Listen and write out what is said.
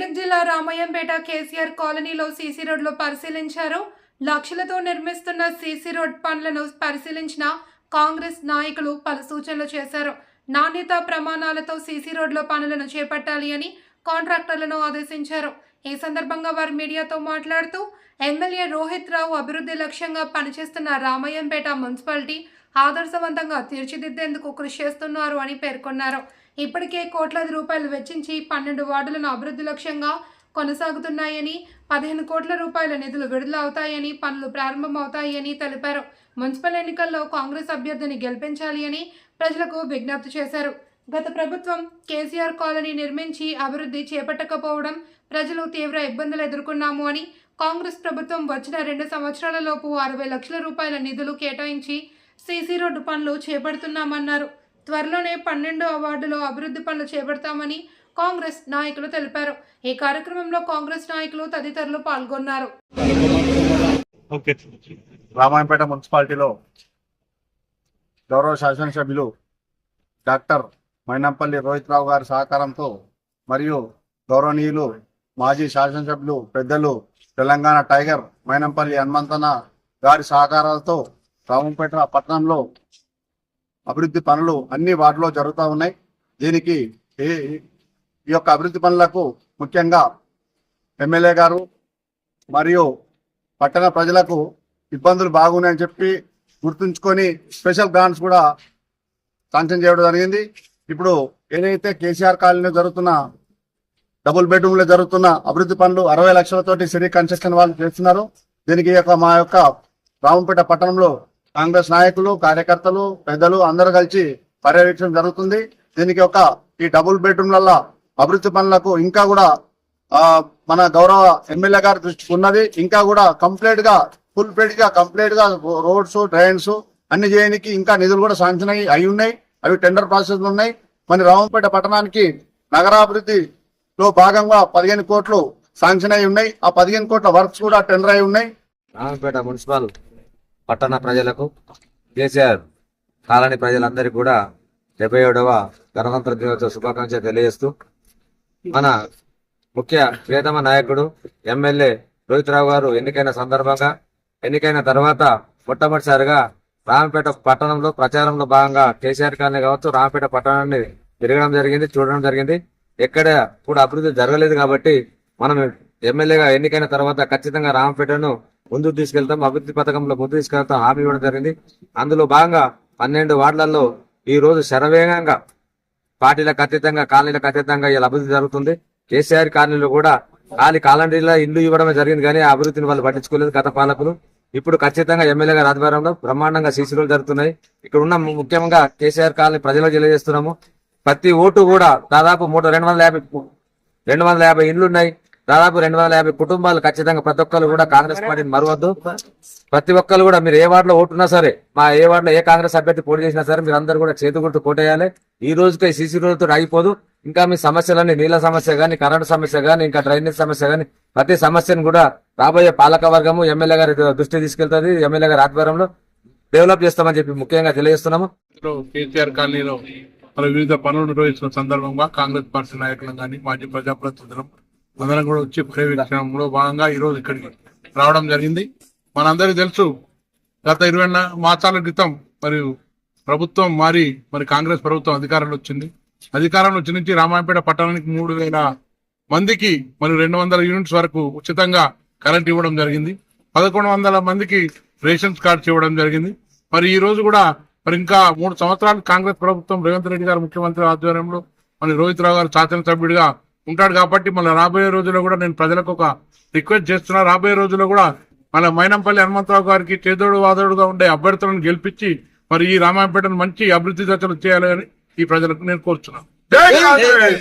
రామయ్యంపేట కేసీఆర్ కాలనీలో సీసీ రోడ్లో పరిశీలించారు. లక్షలతో నిర్మిస్తున్న సీసీ రోడ్ పనులను పరిశీలించిన కాంగ్రెస్ నాయకులు పలు సూచనలు చేశారు. నాణ్యత ప్రమాణాలతో సీసీ రోడ్ల పనులను చేపట్టాలి అని కాంట్రాక్టర్లను ఆదేశించారు. ఈ సందర్భంగా వారు మీడియాతో మాట్లాడుతూ ఎమ్మెల్యే రోహిత్ రావు అభివృద్ధి లక్ష్యంగా పనిచేస్తున్న రామయ్యంపేట మున్సిపాలిటీ ఆదర్శవంతంగా తీర్చిదిద్దేందుకు కృషి చేస్తున్నారు అని పేర్కొన్నారు. ఇప్పటికే కోట్లాది రూపాయలు వెచ్చించి పన్నెండు వార్డులను అభివృద్ధి లక్ష్యంగా కొనసాగుతున్నాయని పదిహేను కోట్ల రూపాయల నిధులు విడుదల అవుతాయని పనులు ప్రారంభమవుతాయని తెలిపారు. మున్సిపల్ ఎన్నికల్లో కాంగ్రెస్ అభ్యర్థిని గెలిపించాలి అని ప్రజలకు విజ్ఞప్తి చేశారు. గత ప్రభుత్వం కేసీఆర్ కాలనీ నిర్మించి అభివృద్ధి చేపట్టకపోవడం ప్రజలు తీవ్ర ఇబ్బందులు ఎదుర్కొన్నాము అని కాంగ్రెస్ ప్రభుత్వం వచ్చిన రెండు సంవత్సరాలలోపు అరవై లక్షల రూపాయల నిధులు కేటాయించి సీసీ రోడ్డు పనులు చేపడుతున్నామన్నారు. త్వరలోనే పన్నెండు అవార్డులో అభివృద్ధి పనులు చేపడతామని కాంగ్రెస్ నాయకులు తెలిపారు. ఈ కార్యక్రమంలో కాంగ్రెస్ నాయకులు తదితరులు పాల్గొన్నారు. ఓకే. రామాయంపేట మున్సిపాలిటీలో గౌరవ శాసనసభ్యులు డాక్టర్ మైనంపల్లి రోహిత్ రావు గారి సహకారంతో మరియు గౌరవనీయులు మాజీ శాసనసభ్యులు పెద్దలు తెలంగాణ టైగర్ మైనంపల్లి హనుమంతన గారి సహకారాలతో రామంపేట పట్టణంలో అభివృద్ధి పనులు అన్ని వార్డులో జరుగుతూ ఉన్నాయి. దీనికి ఈ ఈ యొక్క అభివృద్ధి పనులకు ముఖ్యంగా ఎమ్మెల్యే గారు మరియు పట్టణ ప్రజలకు ఇబ్బందులు బాగున్నాయని చెప్పి గుర్తుంచుకొని స్పెషల్ గ్రాంట్స్ కూడా శాంక్షన్ చేయడం జరిగింది. ఇప్పుడు ఏదైతే కేసీఆర్ కాలనీలో జరుగుతున్న డబుల్ బెడ్రూమ్లో జరుగుతున్న అభివృద్ధి పనులు అరవై లక్షలతోటి సిరీ కన్స్ట్రక్షన్ వాళ్ళు చేస్తున్నారు. దీనికి ఈ యొక్క మా యొక్క రామంపేట పట్టణంలో కాంగ్రెస్ నాయకులు కార్యకర్తలు పెద్దలు అందరూ కలిసి పర్యవేక్షణ జరుగుతుంది. దీనికి ఒక ఈ డబుల్ బెడ్రూమ్లలో అభివృద్ధి పనులకు ఇంకా కూడా మన గౌరవ ఎమ్మెల్యే గారి దృష్టికి ఉన్నది. ఇంకా కూడా కంప్లీట్గా ఫుల్ ప్లేట్గా కంప్లీట్గా రోడ్స్ డ్రైన్స్ అన్ని చేయడానికి ఇంకా నిధులు కూడా శాంక్షన్ అయి అయి ఉన్నాయి. అవి టెండర్ ప్రాసెస్ ఉన్నాయి. మన రావంపేట పట్టణానికి నగరాభివృద్ధిలో భాగంగా పదిహేను కోట్లు శాంక్షన్ అయి ఉన్నాయి. ఆ పదిహేను కోట్ల వర్క్స్ కూడా టెండర్ అయి ఉన్నాయి. రామపేట మున్సిపల్ పట్టణ ప్రజలకు కేసీఆర్ కాలనీ ప్రజలందరికీ కూడా డెబ్బై ఏడవ గణతంత్ర దినోత్సవ శుభాకాంక్షలు తెలియజేస్తూ మన ముఖ్య ప్రియతమ నాయకుడు ఎమ్మెల్యే రోహిత్ రావు గారు ఎన్నికైన సందర్భంగా ఎన్నికైన తర్వాత మొట్టమొదటిసారిగా రామపేట పట్టణంలో ప్రచారంలో భాగంగా కేసీఆర్ కాలనీ కావచ్చు రామపేట పట్టణాన్ని తిరగడం జరిగింది చూడడం జరిగింది. ఎక్కడ కూడా అభివృద్ధి జరగలేదు కాబట్టి మనం ఎమ్మెల్యేగా ఎన్నికైన తర్వాత ఖచ్చితంగా రామపేటను ముందుకు తీసుకెళ్తాం అభివృద్ధి పథకంలో ముందు తీసుకెళ్తాం హామీ ఇవ్వడం జరిగింది. అందులో భాగంగా పన్నెండు వార్డులలో ఈ రోజు శరవేగంగా పార్టీలకు అతీతంగా కాలనీలకు అతీతంగా ఇలా అభివృద్ధి జరుగుతుంది. కేసీఆర్ కాలనీలో కూడా ఖాళీ కాలనీలో ఇల్లు ఇవ్వడమే జరిగింది కానీ ఆ అభివృద్ధిని వాళ్ళు పట్టించుకోలేదు గత పాలకులు. ఇప్పుడు ఖచ్చితంగా ఎమ్మెల్యే గారి ఆధ్వర్యంలో బ్రహ్మాండంగా సీసీలు జరుగుతున్నాయి. ఇక్కడ ఉన్న ముఖ్యంగా కేసీఆర్ కాలనీ ప్రజలకు తెలియజేస్తున్నాము. ప్రతి ఓటు కూడా దాదాపు మూడు రెండు వందల యాభై రెండు వందల యాభై ఇండ్లు ఉన్నాయి. దాదాపు రెండు వందల యాభై కుటుంబాలు ఖచ్చితంగా ప్రతి ఒక్కరు కూడా కాంగ్రెస్ పార్టీని మరవద్దు. ప్రతి ఒక్కరు కూడా మీరు ఏ వార్డులో ఓటున్నా సరే మా ఏ వార్డులో ఏ కాంగ్రెస్ అభ్యర్థి పోటీ చేసినా సరే మీరు అందరూ కూడా చేతి గుర్తు కోటేయాలి ఈ రోజుకి సీసీ రోడ్లతో ఆగిపోదు. ఇంకా మీ సమస్యలన్నీ నీళ్ళ సమస్య గానీ కరెంటు సమస్య గానీ ఇంకా డ్రైనేజ్ సమస్య గానీ ప్రతి సమస్యను కూడా రాబోయే పాలక వర్గము ఎమ్మెల్యే గారి దృష్టి తీసుకెళ్తుంది. ఎమ్మెల్యే గారి ఆధ్వర్యంలో డెవలప్ చేస్తామని చెప్పి ముఖ్యంగా తెలియజేస్తున్నాము. కేసీఆర్ కాలనీలో వివిధ పనులు నిర్వహిస్తున్న సందర్భంగా కాంగ్రెస్ పార్టీ నాయకులను కానీ మాజీ ప్రజాప్రతినిధులం అందరం కూడా వచ్చి ప్రేమించడంలో భాగంగా ఈ రోజు ఇక్కడికి రావడం జరిగింది. మనందరికీ తెలుసు గత ఇరవై మాసాల క్రితం మరియు ప్రభుత్వం మారి మరి కాంగ్రెస్ ప్రభుత్వం అధికారంలో వచ్చింది. అధికారంలో వచ్చి నుంచి రామాయపేట పట్టణానికి మూడు వేల మందికి మరియు రెండు వందల యూనిట్స్ వరకు ఉచితంగా కరెంట్ ఇవ్వడం జరిగింది. పదకొండు వందల మందికి రేషన్స్ కార్డ్స్ ఇవ్వడం జరిగింది. మరి ఈ రోజు కూడా మరి ఇంకా మూడు సంవత్సరాలు కాంగ్రెస్ ప్రభుత్వం రేవంత్ రెడ్డి గారు ముఖ్యమంత్రి ఆధ్వర్యంలో మరి రోహిత్ రావు గారు శాసనసభ్యుడిగా ఉంటాడు కాబట్టి మళ్ళీ రాబోయే రోజుల్లో కూడా నేను ప్రజలకు ఒక రిక్వెస్ట్ చేస్తున్నా. రాబోయే రోజుల్లో కూడా మన మైనంపల్లి హనుమంతరావు గారికి చేదోడు వాదోడుగా ఉండే అభ్యర్థులను గెలిపించి మరి ఈ రామాయణపేటను మంచి అభివృద్ధి దశలు చేయాలని ఈ ప్రజలకు నేను కోరుతున్నాను